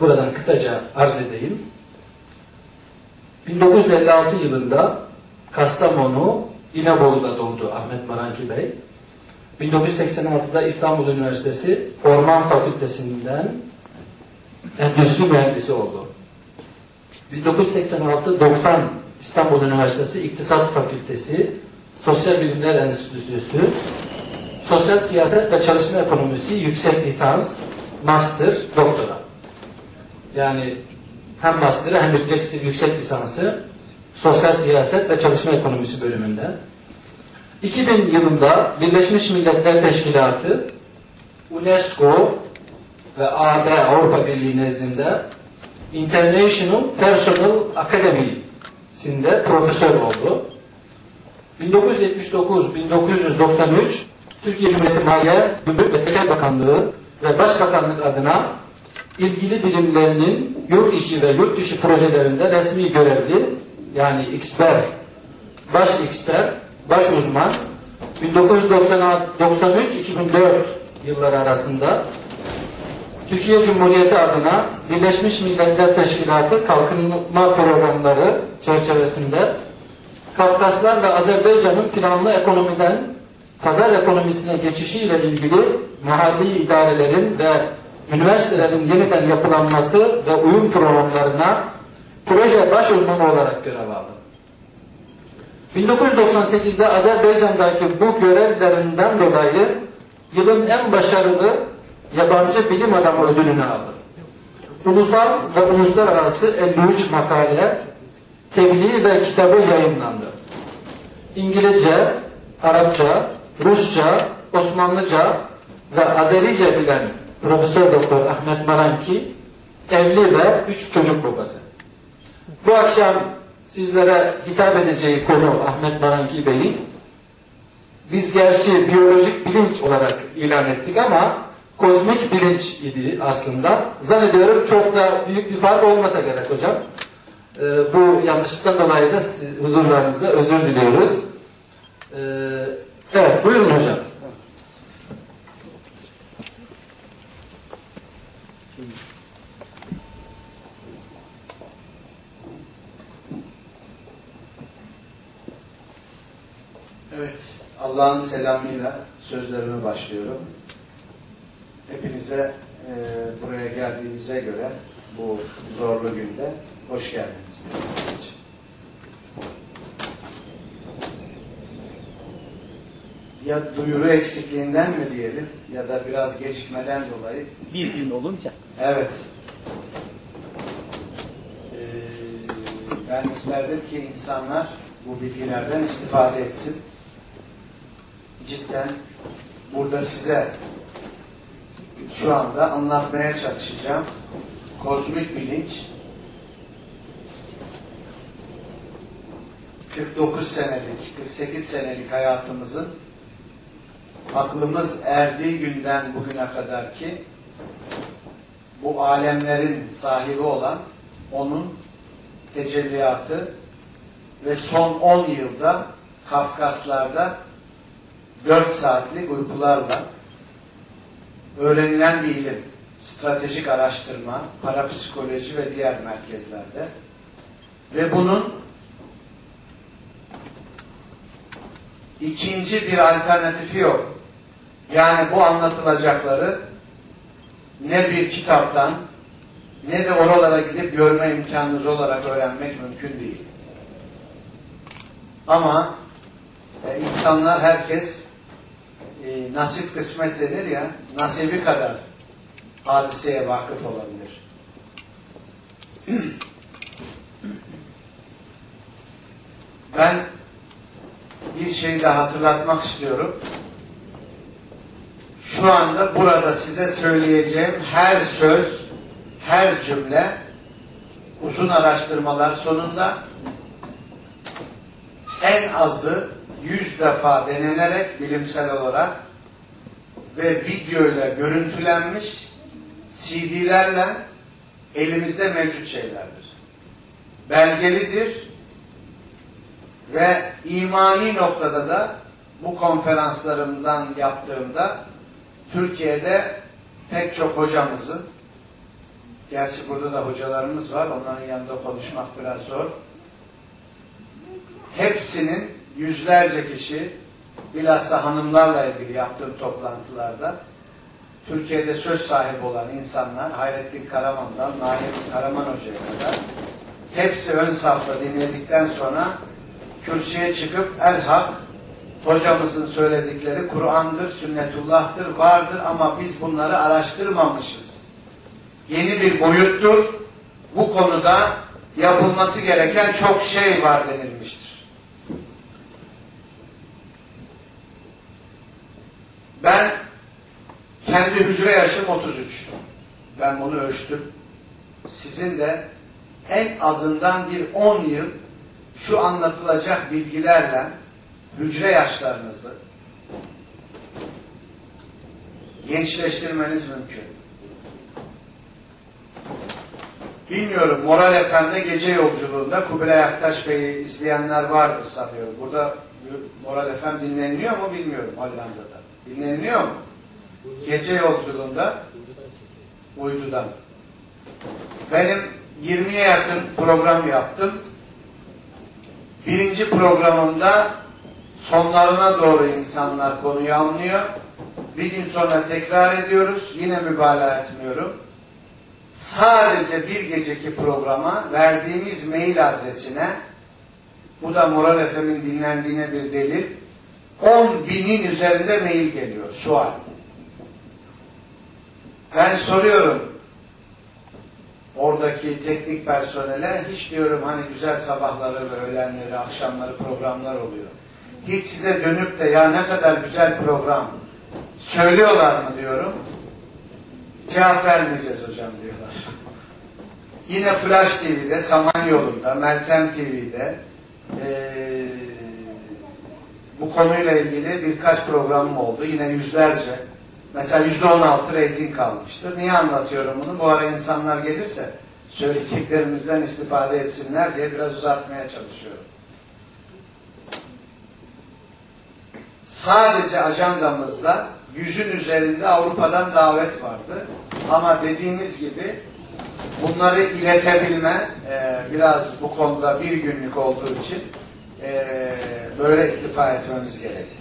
buradan kısaca arz edeyim. 1956 yılında Kastamonu, İnebolu'da doğdu Ahmet Maranki Bey. 1986'da İstanbul Üniversitesi Orman Fakültesinden endüstri mühendisi oldu. 1986-90 İstanbul Üniversitesi İktisat Fakültesi Sosyal Bilimler Enstitüsü Sosyal Siyaset ve Çalışma Ekonomisi yüksek lisans, master, doktora. Yani hem master'ı hem yüksek, yüksek lisansı Sosyal Siyaset ve Çalışma Ekonomisi bölümünde. 2000 yılında Birleşmiş Milletler Teşkilatı UNESCO ve AB Avrupa Birliği nezdinde International Personal Academy'sinde profesör oldu. 1979-1993 Türkiye Cumhuriyeti Maliye, Gümrük ve Tekel Bakanlığı ve Başbakanlık adına ilgili bilimlerinin yurt içi ve yurt dışı projelerinde resmi görevli yani XPER, baş XPER, baş uzman 1993-2004 yılları arasında Türkiye Cumhuriyeti adına Birleşmiş Milletler Teşkilatı Kalkınma Programları çerçevesinde Kafkaslar ve Azerbaycan'ın planlı ekonomiden pazar ekonomisine geçişiyle ilgili mahalli idarelerin ve üniversitelerin yeniden yapılanması ve uyum programlarına proje baş uzmanı olarak görev aldı. 1998'de Azerbaycan'daki bu görevlerinden dolayı yılın en başarılı yabancı bilim adamı ödülünü aldı. Ulusal ve uluslararası 53 makale, tebliğ ve kitabı yayınlandı. İngilizce, Arapça, Rusça, Osmanlıca ve Azerice bilen Profesör Doktor Ahmet Maranki evli ve üç çocuk babası. Bu akşam sizlere hitap edeceği konu Ahmet Maranki Bey'in biz gerçi biyolojik bilinç olarak ilan ettik ama kozmik bilinç idi aslında. Zannediyorum çok da büyük bir fark olmasa gerek hocam. Ee, bu yanlışlıktan dolayı da huzurlarınızda özür diliyoruz. Ee, evet buyurun hocam. Evet, Allah'ın selamıyla sözlerime başlıyorum. Hepinize e, buraya geldiğinize göre bu zorlu günde hoş geldiniz. Ya duyuru eksikliğinden mi diyelim ya da biraz gecikmeden dolayı. Bir gün olunca. Evet. Ee, ben isterdim ki insanlar bu bilgilerden istifade etsin. Cidden burada size şu anda anlatmaya çalışacağım. Kozmik bilinç 49 senelik, 48 senelik hayatımızın aklımız erdiği günden bugüne kadar ki bu alemlerin sahibi olan onun tecelliyatı ve son 10 yılda Kafkaslar'da 4 saatlik uykularla öğrenilen bir ilim, stratejik araştırma, parapsikoloji ve diğer merkezlerde ve bunun ikinci bir alternatifi yok. Yani bu anlatılacakları ne bir kitaptan ne de oralara gidip görme imkanınız olarak öğrenmek mümkün değil. Ama e, insanlar herkes e, nasip kısmet denir ya nasibi kadar hadiseye vakıf olabilir. Ben bir şey daha hatırlatmak istiyorum. Şu anda burada size söyleyeceğim her söz, her cümle uzun araştırmalar sonunda en azı yüz defa denenerek bilimsel olarak ve videoyla görüntülenmiş CD'lerle elimizde mevcut şeylerdir. Belgelidir ve imani noktada da bu konferanslarımdan yaptığımda Türkiye'de pek çok hocamızın Gerçi burada da hocalarımız var. Onların yanında konuşmak biraz zor. Hepsinin yüzlerce kişi bilhassa hanımlarla ilgili yaptığım toplantılarda Türkiye'de söz sahibi olan insanlar Hayrettin Karaman'dan Nail Karaman Hoca'ya kadar hepsi ön safta dinledikten sonra kürsüye çıkıp el hak hocamızın söyledikleri Kur'an'dır, sünnetullah'tır, vardır ama biz bunları araştırmamışız. Yeni bir boyuttur. Bu konuda yapılması gereken çok şey var denilmiştir. Ben kendi hücre yaşım 33. Ben bunu ölçtüm. Sizin de en azından bir 10 yıl şu anlatılacak bilgilerle hücre yaşlarınızı gençleştirmeniz mümkün. Bilmiyorum Moral FM'de gece yolculuğunda Kubilay Aktaş Bey'i izleyenler vardır sanıyorum. Burada Moral FM dinleniliyor mu bilmiyorum Hollanda'da. Dinleniliyor mu? Gece yolculuğunda uydudan. Benim 20'ye yakın program yaptım. Birinci programımda sonlarına doğru insanlar konuyu anlıyor. Bir gün sonra tekrar ediyoruz. Yine mübalağa etmiyorum. Sadece bir geceki programa verdiğimiz mail adresine bu da Moral FM'in dinlendiğine bir delil 10 binin üzerinde mail geliyor. Sual. Ben soruyorum oradaki teknik personele hiç diyorum hani güzel sabahları ve öğlenleri, akşamları programlar oluyor. Hiç size dönüp de ya ne kadar güzel program söylüyorlar mı diyorum. Cevap vermeyeceğiz hocam diyorlar. Yine Flash TV'de, Samanyolu'nda, Meltem TV'de ee, bu konuyla ilgili birkaç programım oldu. Yine yüzlerce Mesela yüzde on altı reyting kalmıştır. Niye anlatıyorum bunu? Bu ara insanlar gelirse söyleyeceklerimizden istifade etsinler diye biraz uzatmaya çalışıyorum. Sadece ajandamızda yüzün üzerinde Avrupa'dan davet vardı. Ama dediğimiz gibi bunları iletebilme e, biraz bu konuda bir günlük olduğu için e, böyle iktifa etmemiz gerekti.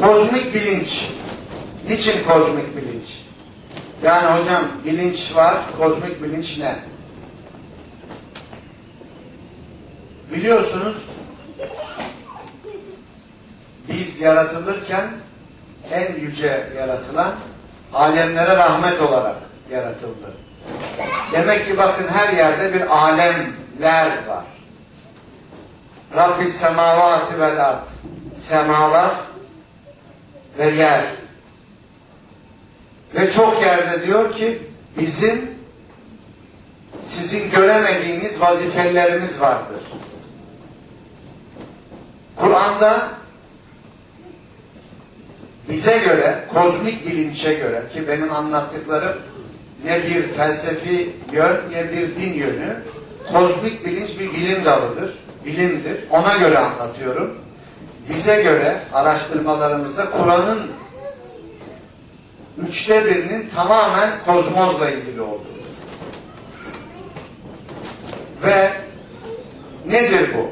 Kozmik bilinç. Niçin kozmik bilinç? Yani hocam bilinç var, kozmik bilinç ne? Biliyorsunuz biz yaratılırken en yüce yaratılan alemlere rahmet olarak yaratıldı. Demek ki bakın her yerde bir alemler var. Rabbis semavati vel ard. Semalar ve yer. Ve çok yerde diyor ki bizim sizin göremediğiniz vazifelerimiz vardır. Kur'an'da bize göre, kozmik bilinçe göre ki benim anlattıklarım ne bir felsefi yön ne bir din yönü, kozmik bilinç bir bilim dalıdır, bilimdir. Ona göre anlatıyorum bize göre araştırmalarımızda Kur'an'ın üçte birinin tamamen kozmozla ilgili olduğu. Ve nedir bu?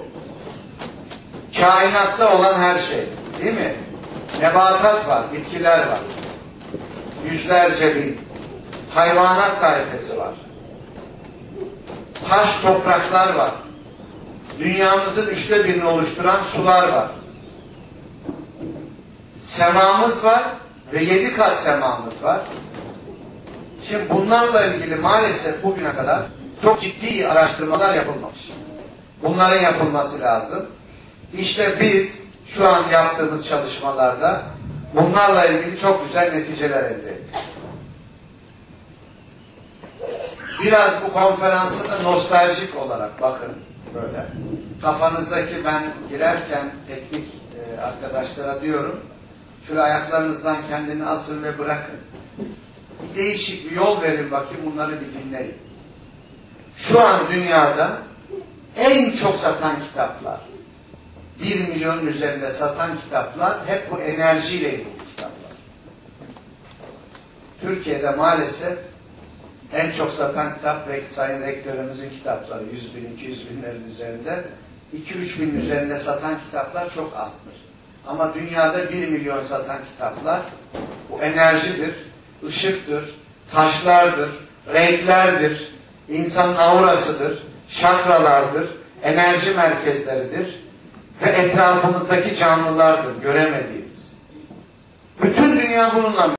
Kainatta olan her şey. Değil mi? Nebatat var, bitkiler var. Yüzlerce bin. Hayvanat taifesi var. Taş topraklar var. Dünyamızın üçte birini oluşturan sular var semamız var ve yedi kat semamız var. Şimdi bunlarla ilgili maalesef bugüne kadar çok ciddi araştırmalar yapılmamış. Bunların yapılması lazım. İşte biz şu an yaptığımız çalışmalarda bunlarla ilgili çok güzel neticeler elde ettik. Biraz bu konferansı da nostaljik olarak bakın böyle. Kafanızdaki ben girerken teknik e, arkadaşlara diyorum Şöyle ayaklarınızdan kendini asın ve bırakın. Değişik bir yol verin bakayım bunları bir dinleyin. Şu an dünyada en çok satan kitaplar, bir milyonun üzerinde satan kitaplar hep bu enerjiyle ilgili kitaplar. Türkiye'de maalesef en çok satan kitap Sayın Rektörümüzün kitapları 100 bin, 200 binlerin üzerinde. 2-3 bin üzerinde satan kitaplar çok azdır. Ama dünyada 1 milyon satan kitaplar bu enerjidir, ışıktır, taşlardır, renklerdir, insanın aurasıdır, şakralardır, enerji merkezleridir ve etrafımızdaki canlılardır göremediğimiz. Bütün dünya bununla